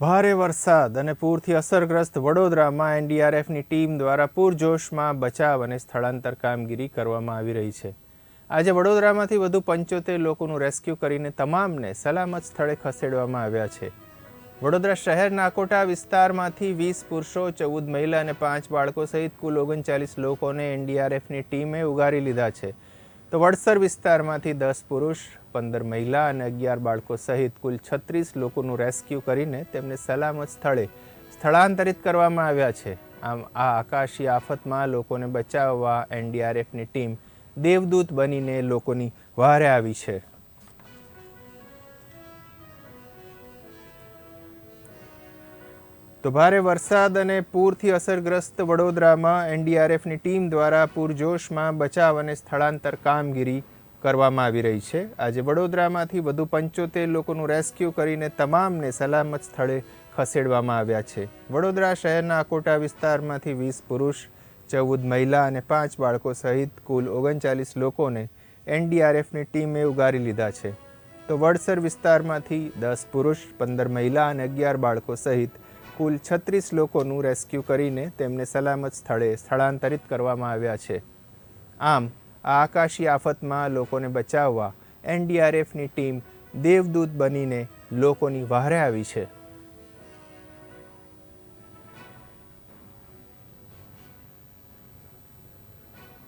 ભારે વરસાદ અને પૂરથી અસરગ્રસ્ત વડોદરામાં એનડીઆરએફની ટીમ દ્વારા પૂરજોશમાં બચાવ અને સ્થળાંતર કામગીરી કરવામાં આવી રહી છે. આજે વડોદરામાંથી વધુ પંચોતેર લોકોનું રેસ્ક્યુ કરીને તમામને સલામત સ્થળે ખસેડવામાં આવ્યા છે. વડોદરા શહેરના નાકોટા વિસ્તારમાંથી વીસ પુરુષો, ચૌદ મહિલા અને પાંચ બાળકો સહિત કુલ ઓગણચાલીસ લોકોને એનડીઆરએફની ટીમે ઉગારી લીધા છે. તો વડસર વિસ્તારમાંથી દસ પુરુષ, પંદર મહિલા અને અગિયાર બાળકો સહિત કુલ છત્રીસ લોકોનું રેસ્ક્યુ કરીને તેમને સલામત સ્થળે સ્થળાંતરિત કરવામાં આવ્યા છે. આમ, આ આકાશી આફતમાં લોકોને બચાવવા એનડીઆરએફની ટીમ દેવદૂત બનીને લોકોની વહારે આવી છે. તો ભારે વરસાદ અને પૂરથી અસરગ્રસ્ત વડોદરામાં એનડીઆરએફની ટીમ દ્વારા પૂરજોશમાં બચાવ અને સ્થળાંતર કામગીરી કરવામાં આવી રહી છે. આજે વડોદરામાંથી વધુ પંચોતેર લોકોનું રેસ્ક્યુ કરીને તમામને સલામત સ્થળે ખસેડવામાં આવ્યા છે. વડોદરા શહેરના અકોટા વિસ્તારમાંથી વીસ પુરુષ, ચૌદ મહિલા અને પાંચ બાળકો સહિત કુલ ઓગણચાલીસ લોકોને એનડીઆરએફની ટીમે ઉગારી લીધા છે. તો વડસર વિસ્તારમાંથી દસ પુરુષ, પંદર મહિલા અને અગિયાર બાળકો સહિત કુલ છત્રીસ લોકોનું રેસ્ક્યુ કરીને તેમને સલામત સ્થળે સ્થળાંતરિત કરવામાં આવ્યા છે. આમ, આ આકાશી આફતમાં લોકોને બચાવવા એનડીઆરએફની ટીમ દેવદૂત બનીને લોકોની વહારે આવી છે.